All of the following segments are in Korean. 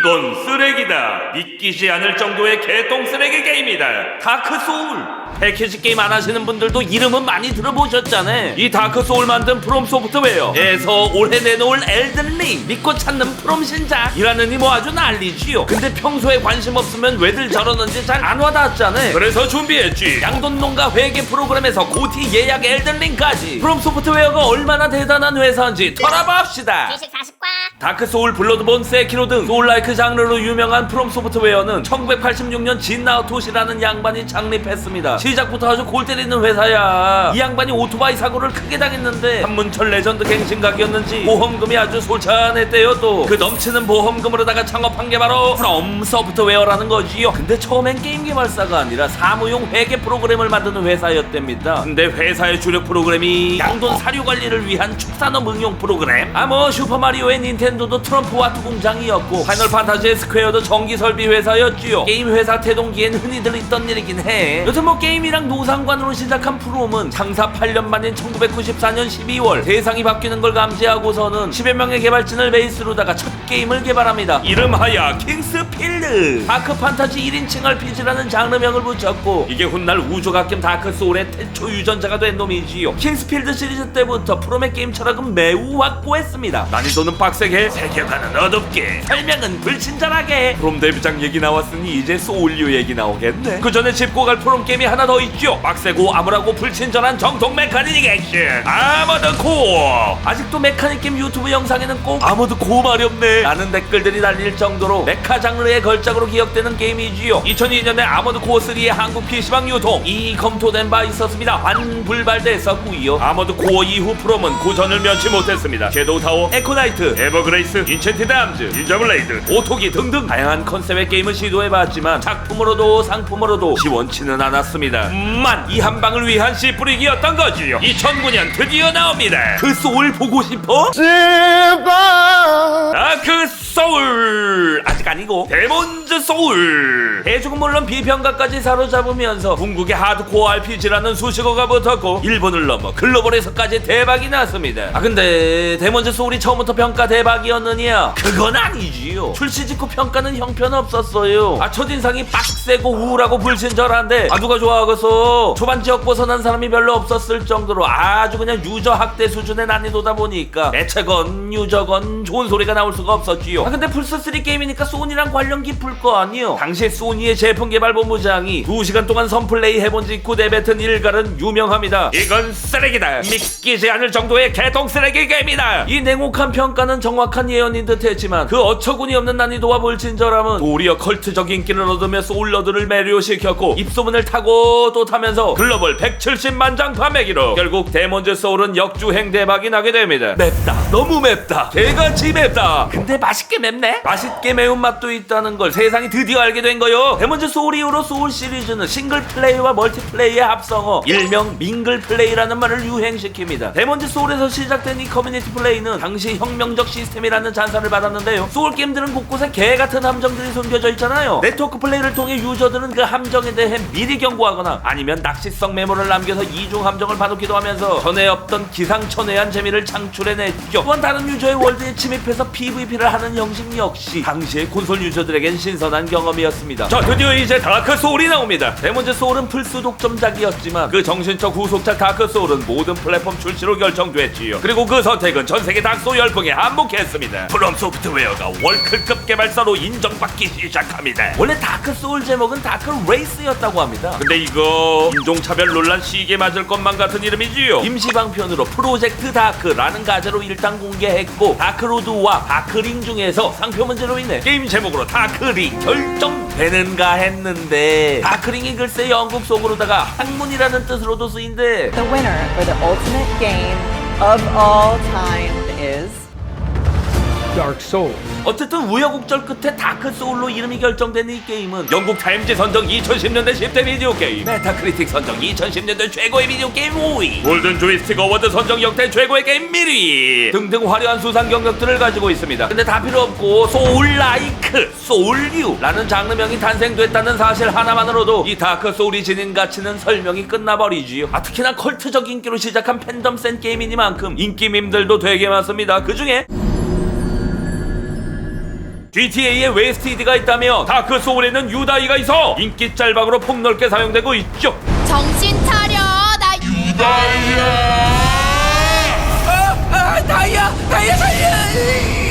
이건 쓰레기다. 믿기지 않을 정도의 개똥 쓰레기 게임이다. 다크 소울. 패키지 게임 안 하시는 분들도 이름은 많이 들어보셨잖아요. 이 다크 소울 만든 프롬 소프트웨어에서 올해 내놓을 엘든 링 믿고 찾는 프롬 신작이라느니 뭐 아주 난리지요. 근데 평소에 관심 없으면 왜들 저러는지 잘 안 와닿았잖아요. 그래서 준비했지. 양돈농가 회계 프로그램에서 고티 예약 엘든 링까지 프롬 소프트웨어가 얼마나 대단한 회사인지 털어봅시다. 지식 40과 다크 소울, 블러드본, 세키로 등 소울라이크 장르로 유명한 프롬 소프트웨어는 1986년 진 나우토시라는 양반이 창립했습니다. 시작부터 아주 골 때리는 회사야. 이 양반이 오토바이 사고를 크게 당했는데 한문철 레전드 갱신각이었는지 보험금이 아주 솔찬했대요 또. 그 넘치는 보험금으로다가 창업한 게 바로 프롬 소프트웨어라는 거지요. 근데 처음엔 게임 개발사가 아니라 사무용 회계 프로그램을 만드는 회사였답니다. 근데 회사의 주력 프로그램이 양돈 사료 관리를 위한 축산업 응용 프로그램. 아 뭐 슈퍼마리오의 닌텐도 도 트럼프 와트 공장이었고 파이널 판타지의 스퀘어도 전기 설비 회사였지요. 게임 회사 태동기엔 흔히들 있던 일이긴 해. 여튼 뭐 게임이랑 노상관으로 시작한 프롬은 창사 8년 만인 1994년 12월 세상이 바뀌는 걸 감지하고서는 10여 명의 개발진을 베이스로다가 첫 게임을 개발합니다. 이름하여 킹스필드. 다크 판타지 1인칭 RPG라는 장르명을 붙였고 이게 훗날 우주각겜 다크 소울의 태초 유전자가 된 놈이지요. 킹스필드 시리즈 때부터 프롬의 게임 철학은 매우 확고했습니다. 난이도는 빡세게, 세계관은 어둡게, 설명은 불친절하게. 프롬 데뷔작 얘기 나왔으니 이제 소울류 얘기 나오겠네. 그 전에 짚고 갈 프롬 게임이 하나 더 있죠. 빡세고 암울하고 불친절한 정통 메카닉 액션. 아머드 코어. 아직도 메카닉 게임 유튜브 영상에는 꼭 아머드 코어 말이 없네. 라는 댓글들이 달릴 정도로 메카 장르의 걸작으로 기억되는 게임이지요. 2002년에 아머드 코어 3의 한국 PC방 유통 이 검토된 바 있었습니다. 환불발대했었고요. 아머드 코어 이후 프롬은 고전을 면치 못했습니다. 섀도우 타워, 에코나이트, 에버그 레이스, 인첸티드 암즈, 인저블레이드, 오토기 등등 다양한 컨셉의 게임을 시도해봤지만 작품으로도 상품으로도 시원치는 않았습니다. 만 이 한 방을 위한 씨 뿌리기였던 거지요. 2009년 드디어 나옵니다. 그 소울 보고 싶어? 다크 소울 아직 아니고 데몬즈 소울 대중은 물론 비평가까지 사로잡으면서 궁극의 하드코어 RPG라는 수식어가 붙었고 일본을 넘어 글로벌에서까지 대박이 났습니다 아 근데 데몬즈 소울이 처음부터 평가 대박 이었느냐 그건 아니지요 출시 직후 평가는 형편없었어요 아 첫인상이 빡세고 우울하고 불친절한데 아 누가 좋아하겠어 초반 지역 벗어난 사람이 별로 없었을 정도로 아주 그냥 유저 학대 수준의 난이도다 보니까 애체건 유저건 좋은 소리가 나올 수가 없었지요. 아 근데 플스3 게임이니까 소니랑 관련 깊을 거 아니요. 당시 소니의 제품 개발 본부장이 2시간 동안 선플레이 해본 직후 내뱉은 일갈은 유명합니다. 이건 쓰레기다. 믿기지 않을 정도의 개통 쓰레기 게임이다. 이 냉혹한 평가는 정확 한 예언인 듯 했지만 그 어처구니 없는 난이도와 불친절함은 도리어 컬트적 인기를 얻으며 소울러드를 매료시켰고 입소문을 타고 또 타면서 글로벌 170만 장 판매기로 결국 데몬즈 소울은 역주행 대박이 나게 됩니다. 맵다. 너무 맵다. 개같이 맵다. 근데 맛있게 맵네? 맛있게 매운맛도 있다는 걸 세상이 드디어 알게 된 거요. 데몬즈 소울 이후로 소울 시리즈는 싱글 플레이와 멀티플레이의 합성어 일명 밍글 플레이라는 말을 유행시킵니다. 데몬즈 소울에서 시작된 이 커뮤니티 플레이는 당시 혁명적 시스템 이라는 잔사를 받았는데요. 소울 게임들은 곳곳에 개 같은 함정들이 숨겨져 있잖아요. 네트워크 플레이를 통해 유저들은 그 함정에 대해 미리 경고하거나 아니면 낚시성 메모를 남겨서 이중 함정을 봐놓기도 하면서 전에 없던 기상천외한 재미를 창출해냈죠. 또한 다른 유저의 월드에 침입해서 PVP를 하는 형식 역시 당시의 콘솔 유저들에겐 신선한 경험이었습니다. 자, 드디어 이제 다크 소울이 나옵니다. 데몬즈 소울은 플스 독점작이었지만 그 정신적 후속작 다크 소울은 모든 플랫폼 출시로 결정됐지요. 그리고 그 선택은 전 세계 닥소 열풍에 한몫 했습니다. 프롬 소프트웨어가 월클급 개발사로 인정받기 시작합니다. 원래 다크 소울 제목은 다크 레이스였다고 합니다. 근데 이거 인종차별 논란 시기에 맞을 것만 같은 이름이지요. 임시방편으로 프로젝트 다크라는 가제로 일단 공개했고 다크로드와 다크링 중에서 상표 문제로 인해 게임 제목으로 다크링 결정되는가 했는데 다크링이 글쎄 영국 속으로다가 학문이라는 뜻으로도 쓰인데 The winner for the ultimate game of all time is Dark Souls. 어쨌든 우여곡절 끝에 다크 소울로 이름이 결정된 이 게임은 영국 타임즈 선정 2010년대 10대 비디오 게임, 메타크리틱 선정 2010년대 최고의 비디오 게임 5위, 골든 조이스틱 어워드 선정 역대 최고의 게임 1위 등등 화려한 수상 경력들을 가지고 있습니다. 근데 다 필요 없고 소울 라이크, 소울류라는 장르명이 탄생됐다는 사실 하나만으로도 이 다크 소울이 지닌 가치는 설명이 끝나버리지요. 아 특히나 컬트적 인기로 시작한 팬덤 센 게임이니만큼 인기 밈들도 되게 많습니다. 그 중에 GTA에 웨스티드가 있다며 다크 소울에는 유다이가 있어 인기 짤방으로 폭넓게 사용되고 있죠. 정신 차려 나 아, 다이아, 다이아 살려.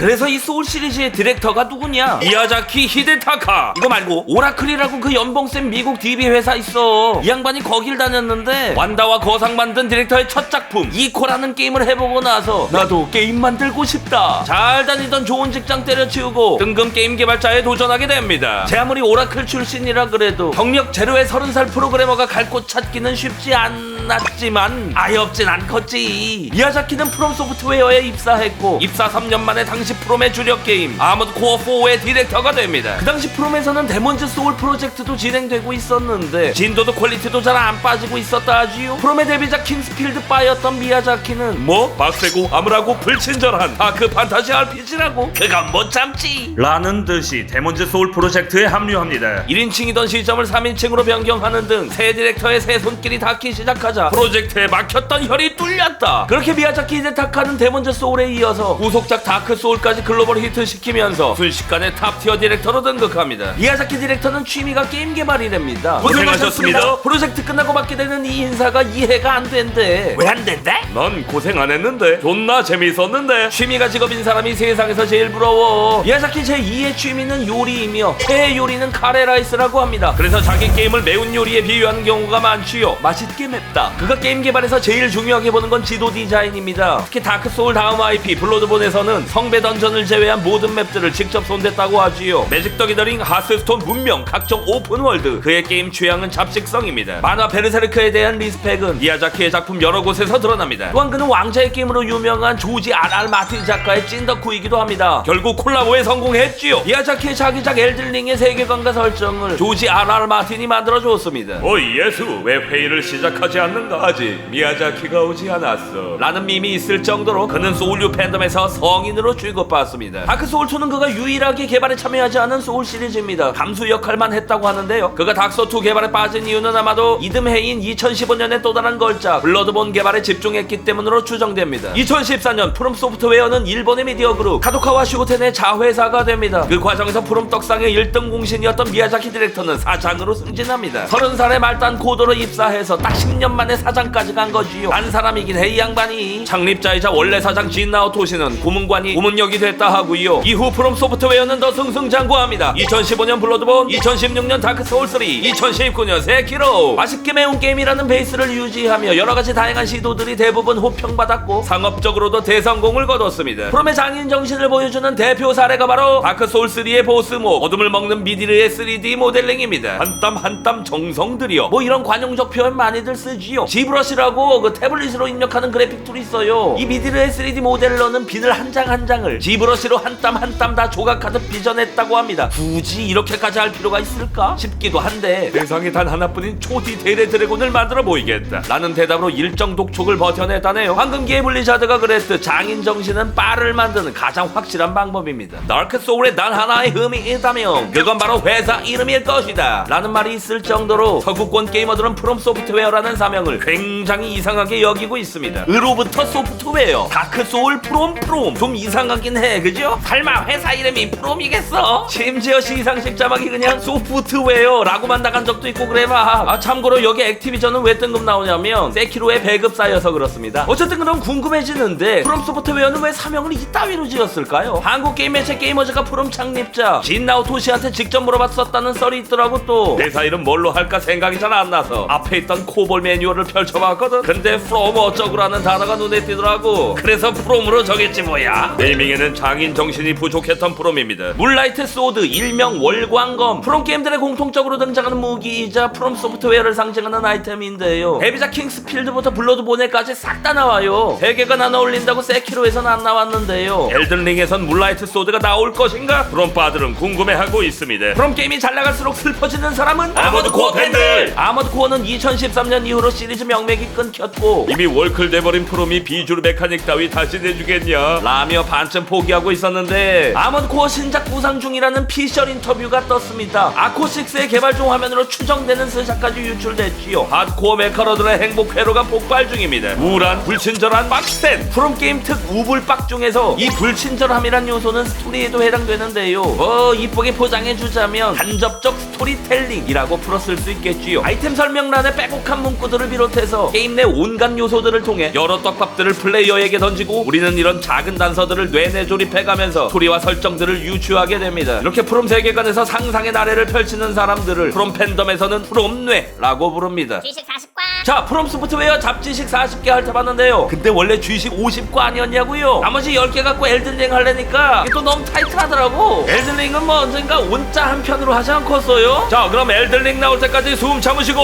그래서 이 소울 시리즈의 디렉터가 누구냐? 미야자키 히데타카. 이거 말고 오라클이라고 그 연봉 센 미국 DB 회사 있어. 이 양반이 거길 다녔는데 완다와 거상 만든 디렉터의 첫 작품 이코라는 게임을 해보고 나서 나도 게임 만들고 싶다. 잘 다니던 좋은 직장 때려치우고 등금 게임 개발자에 도전하게 됩니다. 제 아무리 오라클 출신이라 그래도 경력 제로의 서른 살 프로그래머가 갈 곳 찾기는 쉽지 않 았지만 아예 없진 않겠지. 미야자키는 프롬 소프트웨어에 입사했고 입사 3년 만에 당시 프롬의 주력 게임 아머드 코어 4의 디렉터가 됩니다. 그 당시 프롬에서는 데몬즈 소울 프로젝트도 진행되고 있었는데 진도도 퀄리티도 잘 안 빠지고 있었다 하지요. 프롬의 데뷔작 킹스필드 바였던 미야자키는 뭐 박세고 아무라고 불친절한 다크 판타지 RPG라고 그건 못 참지 라는 듯이 데몬즈 소울 프로젝트에 합류합니다. 1인칭이던 시점을 3인칭으로 변경하는 등 새 디렉터의 새 손길이 닿기 시작하자 프로젝트에 막혔던 혈이 뚫렸다. 그렇게 미야자키 히데타카는 데몬즈 소울에 이어서 후속작 다크 소울까지 글로벌 히트시키면서 순식간에 탑티어 디렉터로 등극합니다. 미야자키 디렉터는 취미가 게임 개발이랍니다. 고생하셨습니다. 프로젝트 끝나고 받게 되는 이 인사가 이해가 안 된대. 왜 안 된대? 넌 고생 안 했는데 존나 재밌었는데 취미가 직업인 사람이 세상에서 제일 부러워. 미야자키 제 2의 취미는 요리이며 최애 요리는 카레라이스라고 합니다. 그래서 자기 게임을 매운 요리에 비유하는 경우가 많지요. 맛있게 맵다. 그가 게임 개발에서 제일 중요하게 보는 건 지도 디자인입니다. 특히 다크 소울 다음 IP 블러드본에서는 성배 던전을 제외한 모든 맵들을 직접 손댔다고 하지요. 매직 더 기더링, 하스스톤 문명, 각종 오픈 월드. 그의 게임 취향은 잡식성입니다. 만화 베르세르크에 대한 리스펙은 미야자키의 작품 여러 곳에서 드러납니다. 또한 그는 왕자의 게임으로 유명한 조지 R.R. 마틴 작가의 찐덕후이기도 합니다. 결국 콜라보에 성공했지요. 미야자키의 자기작 엘들링의 세계관과 설정을 조지 R.R. 마틴이 만들어주었습니다. 오이 예수, 왜 회의를 시작하지 않는가? 아직 미야자키가 오지 않 았어. 라는 밈이 있을 정도로 그는 소울류 팬덤에서 성인으로 취급받습니다. 다크 소울2는 그가 유일하게 개발에 참여하지 않은 소울 시리즈입니다. 감수 역할만 했다고 하는데요. 그가 닥소2 개발에 빠진 이유는 아마도 이듬해인 2015년에 또 다른 걸작 블러드본 개발에 집중했기 때문으로 추정됩니다. 2014년 프롬 소프트웨어는 일본의 미디어 그룹 카도카와 슈고텐의 자회사가 됩니다. 그 과정에서 프롬 떡상의 1등 공신이었던 미야자키 디렉터는 사장으로 승진합니다. 30살의 말단 고도로 입사해서 딱 10년 만에 사장까지 간 거지요. 한 사람이 긴 해 이 양반이. 창립자이자 원래 사장 진나오 토시는 고문관이 고문역이 됐다 하고요. 이후 프롬 소프트웨어는 더 승승장구합니다. 2015년 블러드본, 2016년 다크 소울 3, 2019년 세키로. 맛있게 매운 게임이라는 베이스를 유지하며 여러 가지 다양한 시도들이 대부분 호평받았고 상업적으로도 대성공을 거뒀습니다. 프롬의 장인 정신을 보여주는 대표 사례가 바로 다크 소울 3의 보스목 어둠을 먹는 미디르의 3D 모델링입니다. 한 땀 한 땀 정성 들여 뭐 이런 관용적 표현 많이들 쓰지요. 지브러시라고 그 태블릿으로 입력하는 그래픽 툴이 있어요. 이 미디르의 3D 모델러는 비늘 한 장 한 장을 지브러시로 한 땀 한 땀 다 조각하듯 빚어냈다고 합니다. 굳이 이렇게까지 할 필요가 있을까 싶기도 한데 세상에 단 하나뿐인 초디테일의 드래곤을 만들어 보이겠다. 라는 대답으로 일정 독촉을 버텨냈다네요. 황금기의 블리자드가 그랬듯 장인 정신은 빠를 만드는 가장 확실한 방법입니다. 다크 소울에 단 하나의 흠이 있다면 그건 바로 회사 이름일 것이다. 라는 말이 있을 정도로 서구권 게이머들은 프롬 소프트웨어라는 사명을 굉장히 이상하게 여기고 있습니다. 으로부터 소프트웨어, 다크 소울 프롬 프롬 좀 이상하긴 해, 그죠? 설마 회사 이름이 프롬이겠어? 심지어 시상식 자막이 그냥 소프트웨어라고만 나간 적도 있고 그래 봐. 아 참고로 여기 액티비전은 왜 뜬금 나오냐면 세키로의 배급 쌓여서 그렇습니다. 어쨌든 그럼 궁금해지는데 프롬 소프트웨어는 왜 사명을 이따위로 지었을까요? 한국 게임 매체 게이머즈가 프롬 창립자 진나오 토시한테 직접 물어봤었다는 썰이 있더라고 또 회사 이름 뭘로 할까 생각이 잘 안 나서 앞에 있던 코볼 매뉴얼을 펼쳐봤거든 근데 프롬 어쩌 고라는 단어가 눈에 띄더라고. 그래서 프롬으로 정했지 뭐야. 네이밍에는 장인 정신이 부족했던 프롬입니다. 물라이트 소드 일명 월광검. 프롬 게임들의 공통적으로 등장하는 무기이자 프롬 소프트웨어를 상징하는 아이템인데요. 데뷔작 킹스필드부터 블러드본에까지 싹 다 나와요. 세 개가 나 어울린다고 세키로에선 안 나왔는데요. 엘든링에선 물라이트 소드가 나올 것인가? 프롬 파들은 궁금해하고 있습니다. 프롬 게임이 잘 나갈수록 슬퍼지는 사람은 아머드 코어 팬들! 아머드 코어는 2013년 이후로 시리즈 명맥이 끊겼고 이미 월클 돼버린 프롬이 비주류 메카닉 따위 다시 내주겠냐? 라며 반쯤 포기하고 있었는데 아몬코어 신작 구상 중이라는 피셜 인터뷰가 떴습니다. 아코6의 개발 중 화면으로 추정되는 스샷까지 유출됐지요. 하드코어 메카러들의 행복 회로가 폭발 중입니다. 우울한 불친절한 빡센 프롬 게임 특 우불빡 중에서 이 불친절함이란 요소는 스토리에도 해당되는데요. 뭐 이쁘게 포장해주자면 간접적 스토리텔링이라고 풀었을 수 있겠지요. 아이템 설명란에 빼곡한 문구들을 비롯해서 게임 내 온갖 요소들 을 통해 여러 떡밥들을 플레이어에게 던지고 우리는 이런 작은 단서들을 뇌내 조립해가면서 스토리와 설정들을 유추하게 됩니다. 이렇게 프롬 세계관에서 상상의 나래를 펼치는 사람들을 프롬 팬덤에서는 프롬뇌라고 부릅니다. 주식 40과 자 프롬 소프트웨어 잡지식 40개 핥아봤는데요. 근데 원래 주식 50과 아니었냐고요? 나머지 10개 갖고 엘든링 하려니까 이게 또 너무 타이트하더라고. 엘든링은 뭐 언젠가 온자 한 편으로 하지 않겠어요? 자 그럼 엘든링 나올 때까지 숨 참으시고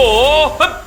흡!